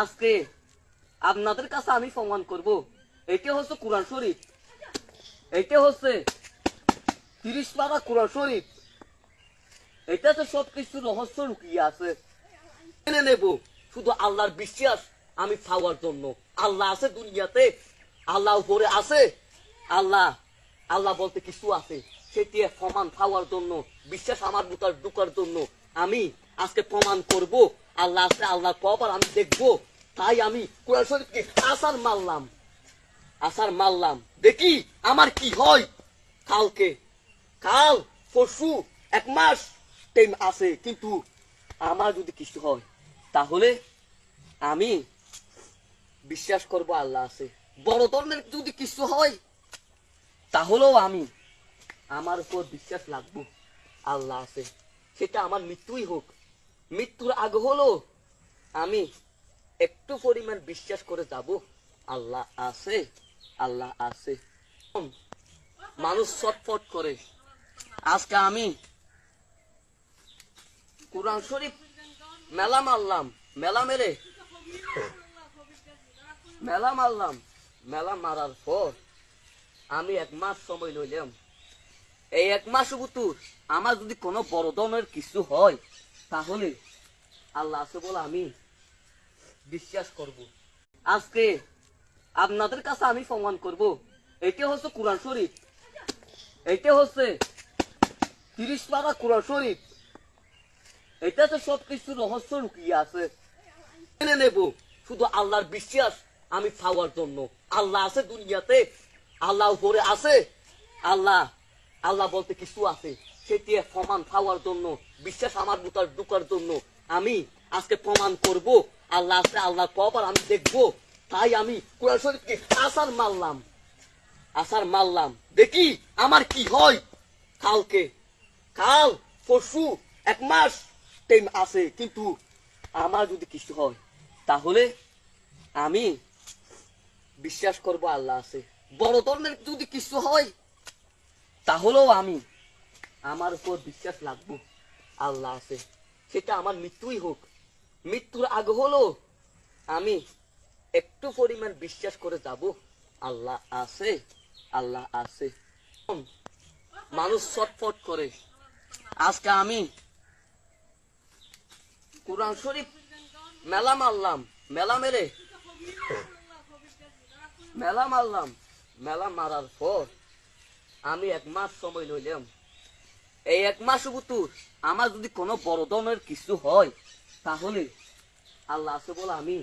আজকে আপনাদের কাছে আমি প্রমাণ করব। এটা হচ্ছে কোরআন শরীফ। এটা হচ্ছে তিরিশ পারা কোরআন শরীফ। এটাতে সব কিছু রহস্য লুকিয়ে আছে। মেনে নেব, শুধু আল্লাহর বিশ্বাস আমি পাওয়ার জন্য। আল্লাহ আছে দুনিয়াতে আল্লাহ উপরে আছে। আল্লাহ আল্লাহ বলতে কিছু আছে। সেটি প্রমাণ পাওয়ার জন্য, বিশ্বাস আমার ভিতর ঢুকার জন্য আমি আজকে প্রমাণ করব। আল্লাহ আছে, আল্লাহ কবার আমি দেখব। তাই আমি কোরআন শরীফকে আসার মারলাম আসার মারলাম দেখি আমার কি হয়। কালকে, কাল, পরশু, এক মাস টাইম আছে, কিন্তু আমার যদি কিছু হয়, তাহলে আমি বিশ্বাস করব আল্লাহ আছে। বড় ধরনের যদি কিছু হয়, তাহলেও আমি আমার উপর বিশ্বাস লাগবো আল্লাহ আছে। সেটা আমার মৃত্যুই হোক। মৃত্যুর আগে হলো। আমি একটু পরিমাণ বিশ্বাস করে যাব। আল্লাহ আছে আল্লাহ আছে। মানুষ ছটফট করে। আজকে আমি কোরআন শরীফ মেলা মারলাম, মেলা মেরে। মেলা মারলাম, মেলা মারার পর আমি এক মাস সময় লইলাম। এই এক মাস আমার যদি কোনো বড় ধরনের কিছু হয় তাহলে আল্লাহ আছে বলে আমি বিশ্বাস করব। আজকে আপনাদের কাছে আমি প্রমাণ করব। এটা হচ্ছে কোরআন শরীফ। এটা হচ্ছে তিরিশ পারা কোরআন শরীফ। এটাতে সব কিছু রহস্য লুকিয়ে আছে। মেনে নেব, শুধু আল্লাহর বিশ্বাস আমি পাওয়ার জন্য। আল্লাহ আছে দুনিয়াতে, আল্লাহ উপরে আছে, আল্লাহ আল্লাহ বলতে কিছু আছে। সেটি প্রমাণ পাওয়ার জন্য, বিশ্বাস আমার ভিতর ঢুকার জন্য। আমি আজকে প্রমাণ করব, আল্লাহ আছে আল্লাহ কবার আমি দেখব। তাই আমি কোরআন শরীফকে আসার মারলাম আসার মারলাম দেখি আমার কি হয়। কালকে, কাল, পরশু, এক মাস টাইম আছে, কিন্তু আমার যদি কিছু হয়, তাহলে আমি বিশ্বাস করব আল্লাহ আছে। বড় ধরনের যদি কিছু হয় তাহলেও আমি আমার উপর বিশ্বাস লাগবো আল্লাহ আছে। সেটা আমার মৃত্যুই হোক। মৃত্যুর আগে হলো আমি একটু পরিমাণ বিশ্বাস করে যাব। আল্লাহ আছে। আল্লাহ আছে। মানুষ ছটফট করে। আজকে আমি কোরআন শরীফ মেলা মারলাম। মেলা মেরে। মেলা মারলাম। মেলা মারার পর আমি এক মাস সময় লইলাম। এই এক মাস তোর আমার যদি কোনো বড় ধরনের কিছু হয়, তাহলে আল্লাহ আছে বলে আমি